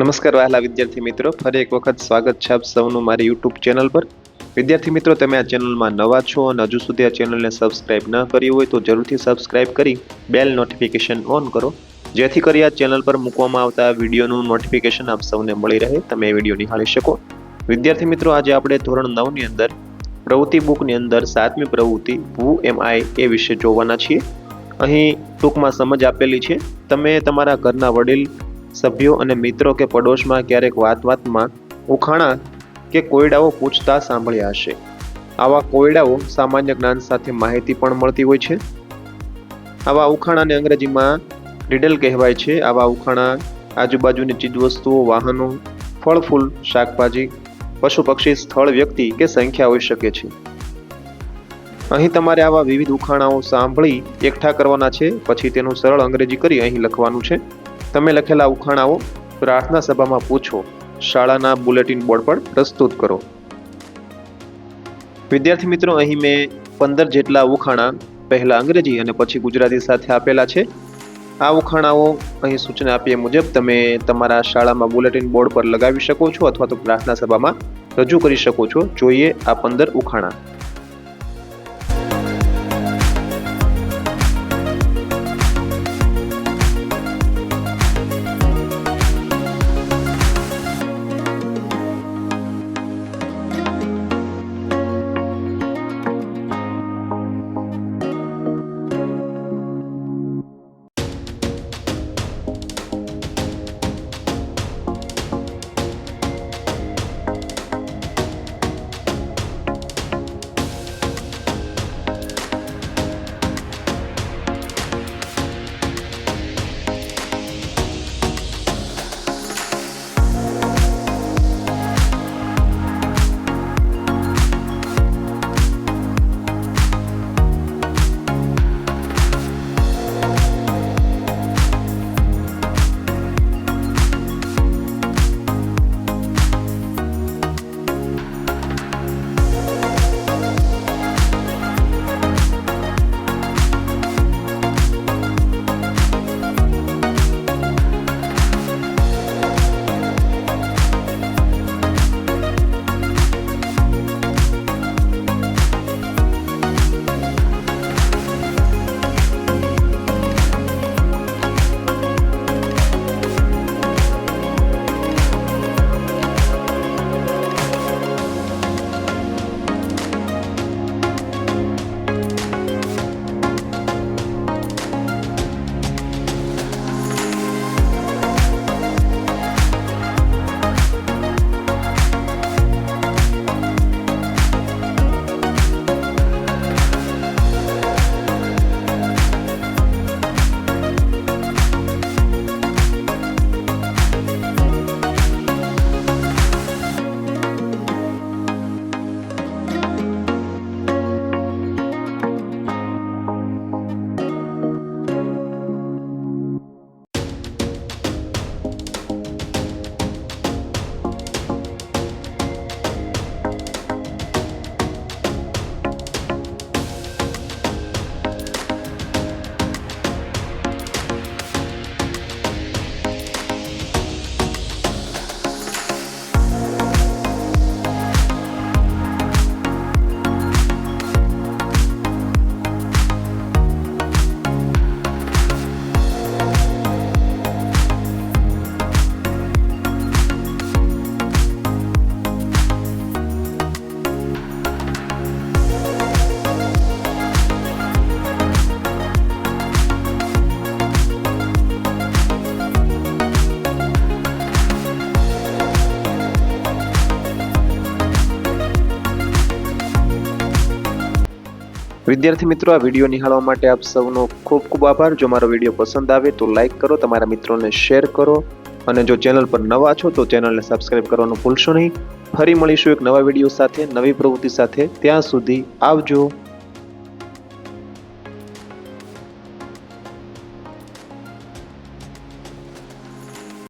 નમસ્કાર વહેલા વિદ્યાર્થી મિત્રો. ફરી એક વખત સ્વાગત છે આપ સૌનું મારી યુટ્યુબ ચેનલ પર. વિદ્યાર્થી મિત્રો, તમે આ ચેનલમાં નવા છો અને હજુ સુધી આ ચેનલને સબસ્ક્રાઇબ ન કરી હોય તો જરૂરથી સબસ્ક્રાઇબ કરી બેલ નોટિફિકેશન ઓન કરો. જેથી કરી આ ચેનલ પર મૂકવામાં આવતા વિડીયોનું નોટિફિકેશન આપ સૌને મળી રહે. તમે એ વીડિયો નિહાળી શકો. વિદ્યાર્થી મિત્રો, આજે આપણે ધોરણ નવની અંદર પ્રવૃત્તિ બુકની અંદર સાતમી પ્રવૃત્તિ વુ એમ આઈ એ વિશે જોવાના છીએ. અહીં ટૂંકમાં સમજ આપેલી છે. તમે તમારા ઘરના વડીલ સભ્યો અને મિત્રો કે પડોશમાં ક્યારેક વાત વાતમાં ઉખાણા કે કોયડાઓ પૂછતા સાંભળ્યા હશે. આવા કોયડાઓ સામાન્ય જ્ઞાન સાથે માહિતી પણ મળતી હોય છે. આવા ઉખાણાને અંગ્રેજીમાં રીડલ કહેવાય છે. આવા ઉખાણા આજુબાજુની ચીજવસ્તુઓ, વાહનો ફળ ફૂલ શાકભાજી પશુ પક્ષી સ્થળ, વ્યક્તિ કે સંખ્યા હોઈ શકે છે. અહીં તમારે આવા વિવિધ ઉખાણાઓ સાંભળી એકઠા કરવાના છે. પછી તેનું સરળ અંગ્રેજી કરી અહીં લખવાનું છે. તમે લખેલા ઉખાણાઓ પ્રાર્થના સભામાં પૂછો. શાળાના બુલેટિન બોર્ડ પર પ્રસ્તુત કરો. વિદ્યાર્થી મિત્રો, અહીં મેં પંદર જેટલા ઉખાણા પહેલાં અંગ્રેજી અને પછી ગુજરાતી સાથે આપેલા છે. આ ઉખાણાઓ અહીં સૂચના આપીએ મુજબ તમે તમારા શાળામાં બુલેટિન બોર્ડ પર લગાવી શકો છો અથવા તો પ્રાર્થના સભામાં રજૂ કરી શકો છો. જોઈએ આ પંદર ઉખાણા. વિદ્યાર્થી મિત્રો, આ વીડિયો નિહાળવા માટે આપ સૌનો ખૂબ ખૂબ આભાર. જો મારો વીડિયો પસંદ આવે તો લાઇક કરો, તમારા મિત્રોને શેર કરો અને જો ચેનલ પર નવા છો તો ચેનલને સબસ્ક્રાઇબ કરવાનું ભૂલશો નહીં. ફરી મળીશું એક નવા વીડિયો સાથે, નવી પ્રવૃત્તિ સાથે. ત્યાં સુધી આવજો.